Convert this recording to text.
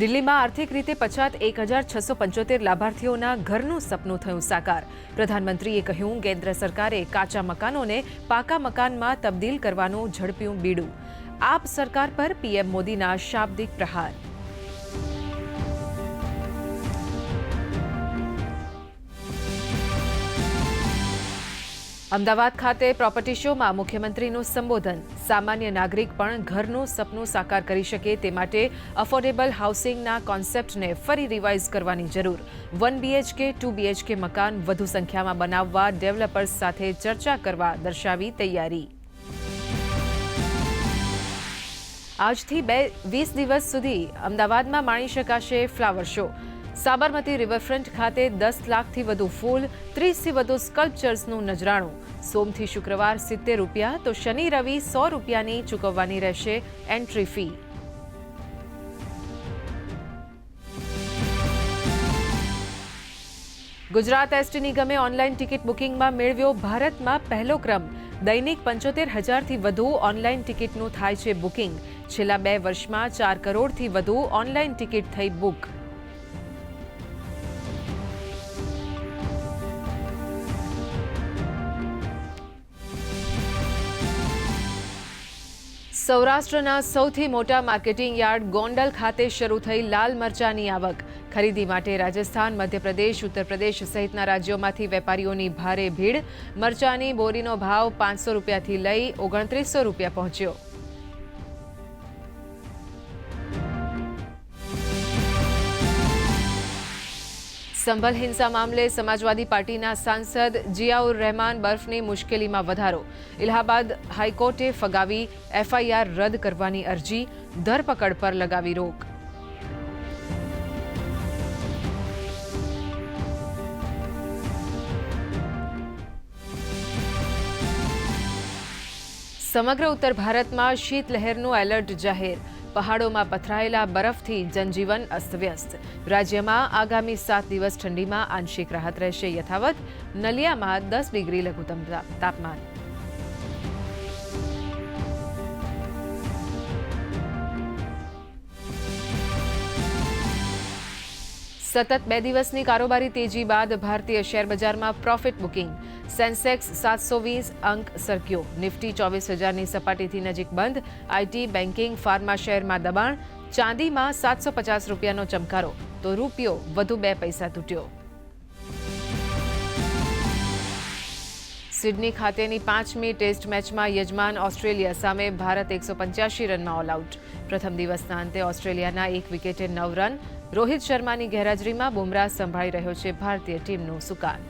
દિલ્હીમાં આર્થિક રીતે પછાત એક હજાર છસો પંચોતેર લાભાર્થીઓના ઘરનું સપનું થયું સાકાર. પ્રધાનમંત્રીએ કહ્યું, કેન્દ્ર સરકારે કાચા મકાનોને પાકા મકાનમાં તબદીલ કરવાનું ઝડપ્યું બીડું. આપ સરકાર પર પીએમ મોદીના શાબ્દિક પ્રહાર. અમદાવાદ ખાતે પ્રોપર્ટી શોમાં મુખ્યમંત્રીનું સંબોધન. સામાન્ય નાગરિક પણ ઘરનું સપનું સાકાર કરી શકે તે માટે અફોર્ડેબલ હાઉસિંગના કોન્સેપ્ટને ફરી રિવાઇઝ કરવાની જરૂર. વન બીએચકે ટુ બીએચકે મકાન વધુ સંખ્યામાં બનાવવા ડેવલપર્સ સાથે ચર્ચા કરવા દર્શાવી તૈયારી. આજથી બે, વીસ દિવસ સુધી અમદાવાદમાં માણી શકાશે ફ્લાવર શો સાબરમતી રિવરફ્રન્ટ ખાતે દસ લાખથી વધુ ફૂલ, ત્રીસથી વધુ સ્કલ્પચર્સનું નજરાણું. સોમથી શુક્રવાર સિત્તેર રૂપિયા, તો શનિ, રવિ સો રૂપિયાની ચૂકવવાની રહેશે એન્ટ્રી ફી. ગુજરાત એસટી નિગમે ઓનલાઈન ટિકિટ બુકિંગમાં મેળવ્યો ભારતમાં પહેલો ક્રમ. દૈનિક પંચોતેર હજારથી વધુ ઓનલાઈન ટિકિટનું થાય છે બુકિંગ. છેલ્લા બે વર્ષમાં ચાર કરોડથી વધુ ઓનલાઈન ટિકિટ થઈ બુક. સૌરાષ્ટ્રના સૌથી મોટા માર્કેટિંગ યાર્ડ ગોંડલ ખાતે શરૂ થઈ લાલ મરચાની આવક. ખરીદી માટે રાજસ્થાન, મધ્યપ્રદેશ ઉત્તર પ્રદેશ સહિતના રાજ્યોમાંથી વેપારીઓની ભારે ભીડ. મરચાની બોરીનો ભાવ પાંચસો રૂપિયાથી લઈ ઓગણત્રીસો રૂપિયા પહોંચ્યો. સંભલ હિંસા મામલે સમાજવાદી પાર્ટીના સાંસદ જિયાઉર રહેમાન બર્ફની મુશ્કેલીમાં વધારો. ઇલાહાબાદ હાઈકોર્ટે ફગાવી એફઆઈઆર રદ કરવાની અરજી, ધરપકડ પર લગાવી રોક. સમગ્ર ઉત્તર ભારતમાં શીતલહેરનું એલર્ટ જાહેર. પહાડોમાં પથરાયેલા બરફથી જનજીવન અસ્તવ્યસ્ત. રાજ્યમાં આગામી સાત દિવસ ઠંડીમાં આંશિક રાહત રહેશે. યથાવત નલિયામાં દસ ડિગ્રી લઘુત્તમ તાપમાન. સતત બે દિવસની કારોબારી તેજી બાદ ભારતીય શેરબજારમાં પ્રોફિટ બુકિંગ સેન્સેક્સ સાતસો વીસ અંક સરક્યો. નિફ્ટી ચોવીસ હજારની સપાટીથી નજીક બંધ. આઈટી બેન્કિંગ ફાર્મા શેરમાં દબાણ. ચાંદીમાં સાતસો પચાસ રૂપિયાનો ચમકારો. તો રૂપિયો વધુ બે પૈસા તૂટ્યો. સિડની ખાતેની પાંચમી ટેસ્ટ મેચમાં યજમાન ઓસ્ટ્રેલિયા સામે ભારત એકસો પંચ્યાસી રનમાં ઓલ આઉટ પ્રથમ દિવસના અંતે ઓસ્ટ્રેલિયાના એક વિકેટે નવ રન રોહિત શર્માની ગેરહાજરીમાં બુમરાહ સંભાળી રહ્યો છે ભારતીય ટીમનું સુકાન.